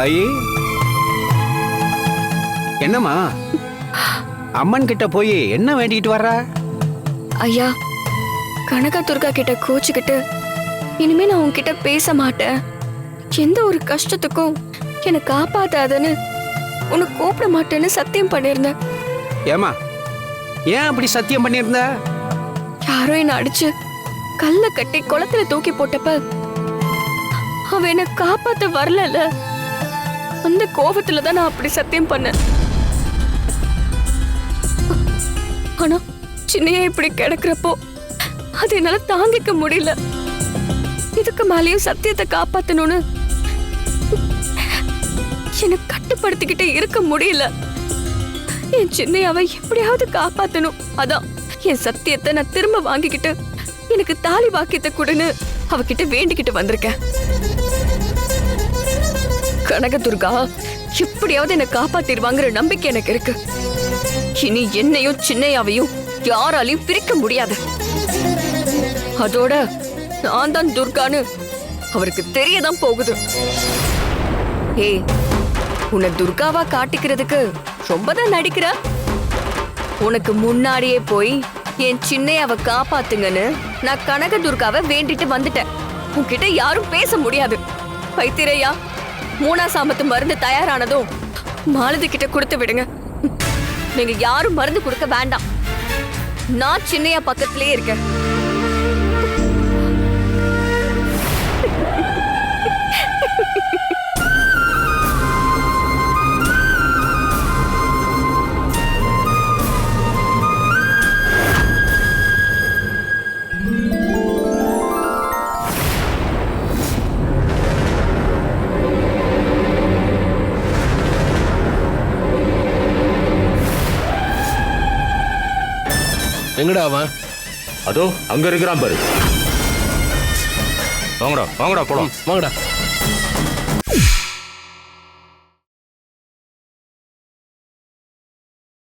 தாயி. என்னம்மா? அம்மன் கிட்ட போய் என்ன வேண்டிட்டு வர்றா? ஐயா கனகா துர்கா கிட்ட கோச்சுக்கிட்டு இனிமே நான் உன்கிட்ட பேச மாட்டேன். எந்த ஒரு கஷ்டத்துக்கும் என்னை காப்பாத்தாதன்னு உன்னை கூப்பிட மாட்டேன்னு சத்தியம் பண்ணியிருந்தேன். ஏமா ஏன் அப்படி சத்தியம் பண்ணியிருந்த? யாரோ என்ன அடிச்சு கல்ல கட்டி குளத்துல தூக்கி போட்டப்ப அவ என்ன காப்பாத்த வரலல அந்த கோபத்துல தான் நான் அப்படி சத்தியம் பண்ணேன். ஆனா சின்னையா இப்படி கிடக்குறப்போ அது என்னால தாங்கிக்க முடியல. இதுக்கு மேலேயும் சத்தியத்தை காப்பாத்தணும்னு என்னை கட்டுப்படுத்திக்கிட்டே இருக்க முடியல. என் சின்னையாவை எப்படியாவது காப்பாத்தணும். அதான் என் சத்தியத்தை நான் திரும்ப வாங்கிக்கிட்டு எனக்கு தாலி வாக்கியத்தை கொடுன்னு அவகிட்ட வேண்டிக்கிட்டு வந்திருக்கேன். கனகதுர்கா எப்படியாவது என்னை காப்பாத்திடுவாங்கிற நம்பிக்கை எனக்கு இருக்கு. இனி என்னையும் சின்னையாவையும் யாராலையும் பிரிக்க முடியாது. அதோட நான் தான் துர்கான்னு அவருக்கு தெரியதான் போகுது. ஏய் உன்னை துர்காவா காட்டிக்கிறதுக்கு ரொம்ப தான் நடிக்கிற? உனக்கு முன்னாடியே போய் என் சின்னையாவை காப்பாத்துங்கன்னு நான் கனக துர்காவை வேண்டிட்டு வந்துட்டேன். உன்கிட்ட யாரும் பேச முடியாது. வைத்திரையா மூணா சாமத்து மருந்து தயாரானதும் மாலதி கிட்ட கொடுத்து விடுங்க. நீங்க யாரும் மருந்து கொடுக்க வேண்டாம். நான் சின்னையா பக்கத்திலேயே இருக்கேன். எங்கடா அவன்? அதோ அங்க இருக்கிறான் பாரு. வாங்கடா வாங்கடா போலாம். வாங்கடா.